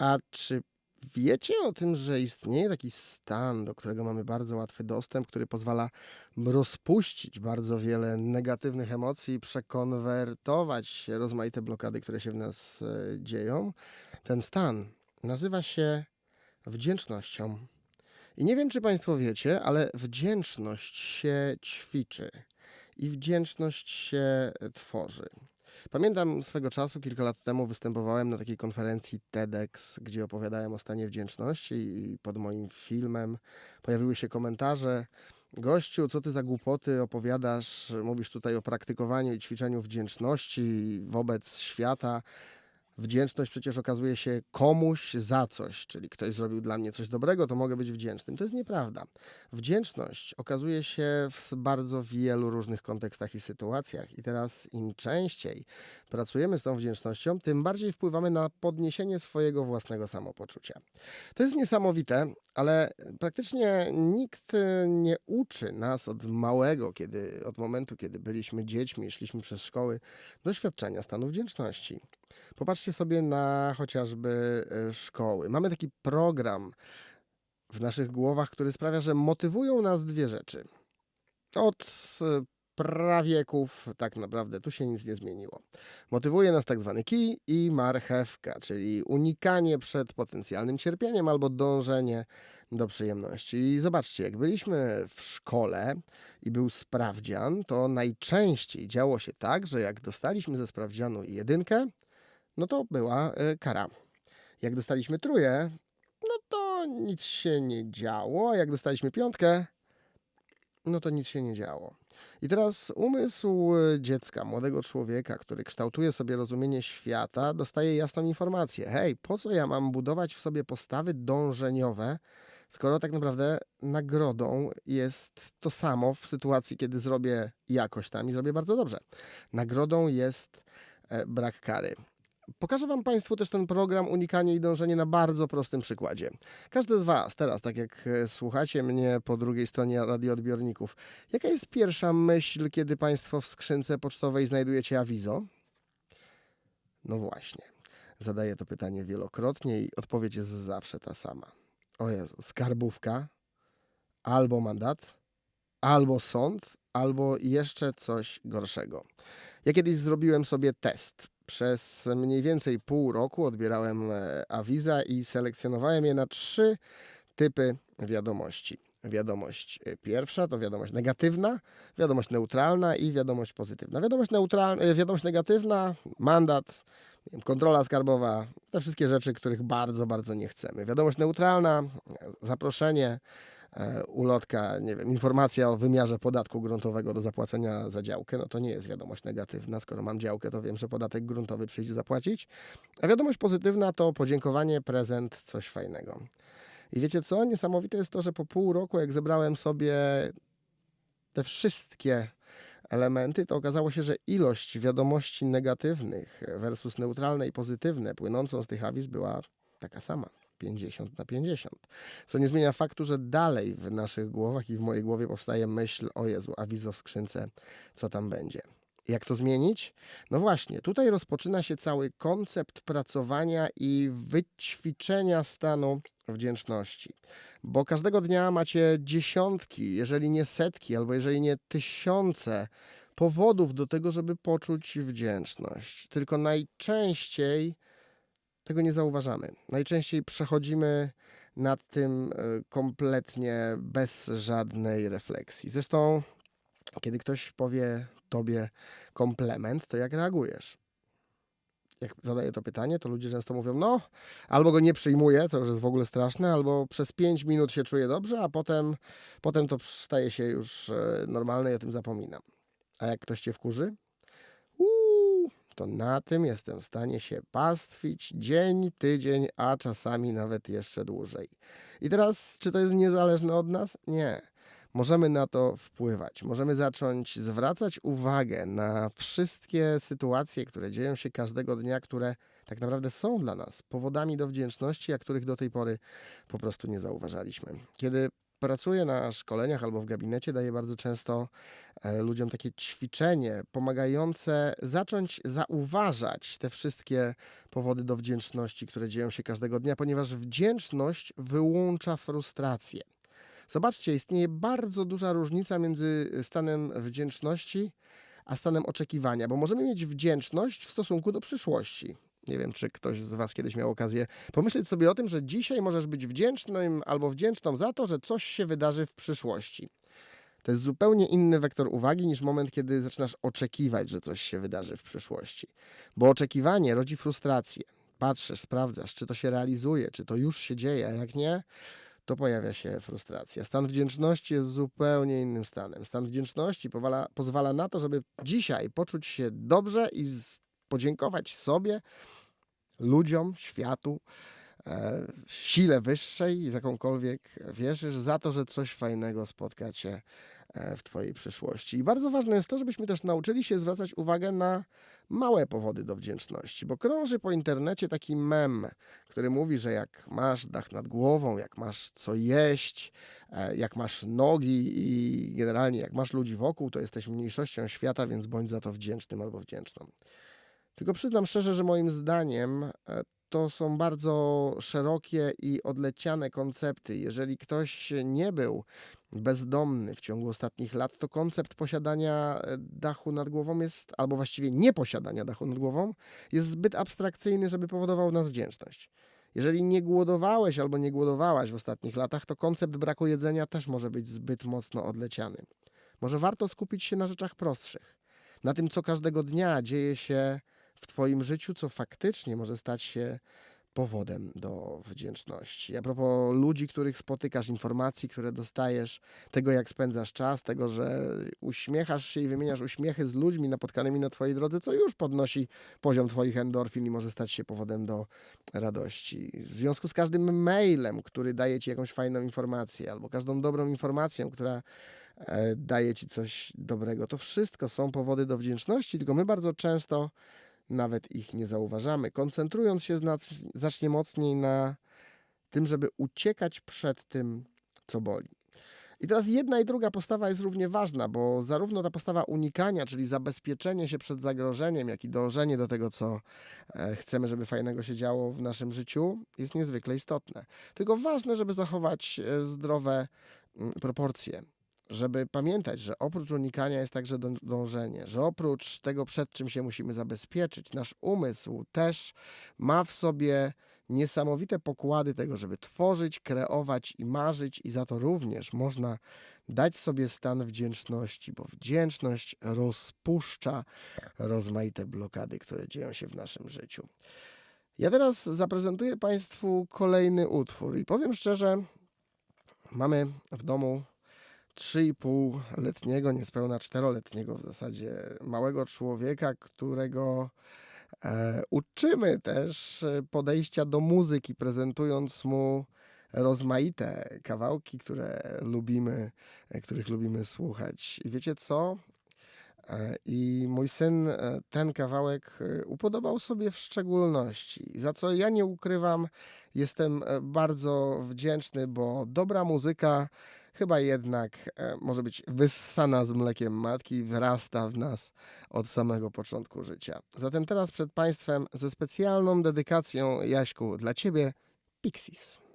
A czy wiecie o tym, że istnieje taki stan, do którego mamy bardzo łatwy dostęp, który pozwala rozpuścić bardzo wiele negatywnych emocji i przekonwertować rozmaite blokady, które się w nas e, dzieją? Ten stan nazywa się wdzięcznością. I nie wiem, czy Państwo wiecie, ale wdzięczność się ćwiczy i wdzięczność się tworzy. Pamiętam swego czasu, kilka lat temu występowałem na takiej konferencji TEDx, gdzie opowiadałem o stanie wdzięczności i pod moim filmem pojawiły się komentarze. Gościu, co ty za głupoty opowiadasz? Mówisz tutaj o praktykowaniu i ćwiczeniu wdzięczności wobec świata. Wdzięczność przecież okazuje się komuś za coś, czyli ktoś zrobił dla mnie coś dobrego, to mogę być wdzięcznym. To jest nieprawda. Wdzięczność okazuje się w bardzo wielu różnych kontekstach i sytuacjach, i teraz im częściej pracujemy z tą wdzięcznością, tym bardziej wpływamy na podniesienie swojego własnego samopoczucia. To jest niesamowite, ale praktycznie nikt e, nie uczy nas od małego, kiedy, od momentu, kiedy byliśmy dziećmi, szliśmy przez szkoły, doświadczenia stanu wdzięczności. Popatrzcie sobie na chociażby e, szkoły. Mamy taki program w naszych głowach, który sprawia, że motywują nas dwie rzeczy. Od e, prawieków tak naprawdę tu się nic nie zmieniło. Motywuje nas tak zwany kij i marchewka, czyli unikanie przed potencjalnym cierpieniem albo dążenie do przyjemności. I zobaczcie, jak byliśmy w szkole i był sprawdzian, to najczęściej działo się tak, że jak dostaliśmy ze sprawdzianu jedynkę, no to była e, kara. Jak dostaliśmy trójkę, no to nic się nie działo, jak dostaliśmy piątkę, no to nic się nie działo. I teraz umysł e, dziecka, młodego człowieka, który kształtuje sobie rozumienie świata, dostaje jasną informację: hej, po co ja mam budować w sobie postawy dążeniowe, skoro tak naprawdę nagrodą jest to samo w sytuacji, kiedy zrobię jakoś tam i zrobię bardzo dobrze. Nagrodą jest e, brak kary. Pokażę Wam Państwu też ten program Unikanie i Dążenie na bardzo prostym przykładzie. Każdy z Was teraz, tak jak e, słuchacie mnie po drugiej stronie radioodbiorników, jaka jest pierwsza myśl, kiedy Państwo w skrzynce pocztowej znajdujecie awizo? No właśnie. Zadaję to pytanie wielokrotnie i odpowiedź jest zawsze ta sama. O Jezu, skarbówka, albo mandat, albo sąd, albo jeszcze coś gorszego. Ja kiedyś zrobiłem sobie test. Przez mniej więcej pół roku odbierałem e, awiza i selekcjonowałem je na trzy typy wiadomości. Wiadomość e, pierwsza to wiadomość negatywna, wiadomość neutralna i wiadomość pozytywna. Wiadomość, neutralna, e, wiadomość negatywna, mandat, kontrola skarbowa, te wszystkie rzeczy, których bardzo, bardzo nie chcemy. Wiadomość neutralna, zaproszenie, ulotka, nie wiem, informacja o wymiarze podatku gruntowego do zapłacenia za działkę, no to nie jest wiadomość negatywna. Skoro mam działkę, to wiem, że podatek gruntowy przyjdzie zapłacić. A wiadomość pozytywna to podziękowanie, prezent, coś fajnego. I wiecie co? Niesamowite jest to, że po pół roku, jak zebrałem sobie te wszystkie elementy, to okazało się, że ilość wiadomości negatywnych versus neutralne i pozytywne płynącą z tych awiz była taka sama. 50 na 50. Co nie zmienia faktu, że dalej w naszych głowach i w mojej głowie powstaje myśl, o Jezu, awizo w skrzynce, co tam będzie. Jak to zmienić? No właśnie, tutaj rozpoczyna się cały koncept pracowania i wyćwiczenia stanu wdzięczności. Bo każdego dnia macie dziesiątki, jeżeli nie setki, albo jeżeli nie tysiące powodów do tego, żeby poczuć wdzięczność. Tylko najczęściej tego nie zauważamy. Najczęściej przechodzimy nad tym e, kompletnie bez żadnej refleksji. Zresztą, kiedy ktoś powie tobie komplement, to jak reagujesz? Jak zadaję to pytanie, to ludzie często mówią, no, albo go nie przyjmuję, to już jest w ogóle straszne, albo przez 5 minut się czuję dobrze, a potem, potem to staje się już e, normalne i o tym zapominam. A jak ktoś cię wkurzy? To na tym jestem w stanie się pastwić dzień, tydzień, a czasami nawet jeszcze dłużej. I teraz, czy to jest niezależne od nas? Nie. Możemy na to wpływać. Możemy zacząć zwracać uwagę na wszystkie sytuacje, które dzieją się każdego dnia, które tak naprawdę są dla nas powodami do wdzięczności, a których do tej pory po prostu nie zauważaliśmy. Kiedy pracuję na szkoleniach albo w gabinecie, daję bardzo często e, ludziom takie ćwiczenie pomagające zacząć zauważać te wszystkie powody do wdzięczności, które dzieją się każdego dnia, ponieważ wdzięczność wyłącza frustrację. Zobaczcie, istnieje bardzo duża różnica między stanem wdzięczności a stanem oczekiwania, bo możemy mieć wdzięczność w stosunku do przyszłości. Nie wiem, czy ktoś z Was kiedyś miał okazję pomyśleć sobie o tym, że dzisiaj możesz być wdzięcznym albo wdzięczną za to, że coś się wydarzy w przyszłości. To jest zupełnie inny wektor uwagi niż moment, kiedy zaczynasz oczekiwać, że coś się wydarzy w przyszłości. Bo oczekiwanie rodzi frustrację. Patrzysz, sprawdzasz, czy to się realizuje, czy to już się dzieje, a jak nie, to pojawia się frustracja. Stan wdzięczności jest zupełnie innym stanem. Stan wdzięczności powala, pozwala na to, żeby dzisiaj poczuć się dobrze i z, podziękować sobie, ludziom, światu, e, sile wyższej, w jakąkolwiek wierzysz, za to, że coś fajnego spotka cię e, w Twojej przyszłości. I bardzo ważne jest to, żebyśmy też nauczyli się zwracać uwagę na małe powody do wdzięczności, bo krąży po internecie taki mem, który mówi, że jak masz dach nad głową, jak masz co jeść, e, jak masz nogi i generalnie jak masz ludzi wokół, to jesteś mniejszością świata, więc bądź za to wdzięcznym albo wdzięczną. Tylko przyznam szczerze, że moim zdaniem e, to są bardzo szerokie i odleciane koncepty. Jeżeli ktoś nie był bezdomny w ciągu ostatnich lat, to koncept posiadania e, dachu nad głową jest, albo właściwie nieposiadania dachu nad głową, jest zbyt abstrakcyjny, żeby powodował nas wdzięczność. Jeżeli nie głodowałeś albo nie głodowałaś w ostatnich latach, to koncept braku jedzenia też może być zbyt mocno odleciany. Może warto skupić się na rzeczach prostszych, na tym, co każdego dnia dzieje się w Twoim życiu, co faktycznie może stać się powodem do wdzięczności. A propos ludzi, których spotykasz, informacji, które dostajesz, tego jak spędzasz czas, tego, że uśmiechasz się i wymieniasz uśmiechy z ludźmi napotkanymi na Twojej drodze, co już podnosi poziom Twoich endorfin i może stać się powodem do radości. W związku z każdym mailem, który daje Ci jakąś fajną informację, albo każdą dobrą informacją, która e, daje Ci coś dobrego, to wszystko są powody do wdzięczności, tylko my bardzo często nawet ich nie zauważamy, koncentrując się znac- znacznie mocniej na tym, żeby uciekać przed tym, co boli. I teraz jedna i druga postawa jest równie ważna, bo zarówno ta postawa unikania, czyli zabezpieczenie się przed zagrożeniem, jak i dążenie do tego, co e, chcemy, żeby fajnego się działo w naszym życiu, jest niezwykle istotne. Tylko ważne, żeby zachować e, zdrowe mm, proporcje żeby pamiętać, że oprócz unikania jest także dąż- dążenie, że oprócz tego, przed czym się musimy zabezpieczyć, nasz umysł też ma w sobie niesamowite pokłady tego, żeby tworzyć, kreować i marzyć, i za to również można dać sobie stan wdzięczności, bo wdzięczność rozpuszcza rozmaite blokady, które dzieją się w naszym życiu. Ja teraz zaprezentuję Państwu kolejny utwór i powiem szczerze, mamy w domu 3,5-letniego, niespełna 4-letniego w zasadzie małego człowieka, którego e, uczymy też e, podejścia do muzyki, prezentując mu rozmaite kawałki, które lubimy, e, których lubimy słuchać. I wiecie co? E, I mój syn ten kawałek upodobał sobie w szczególności, za co ja nie ukrywam, jestem bardzo wdzięczny, bo dobra muzyka chyba jednak e, może być wyssana z mlekiem matki i wyrasta w nas od samego początku życia. Zatem teraz przed Państwem ze specjalną dedykacją, Jaśku, dla Ciebie Pixies.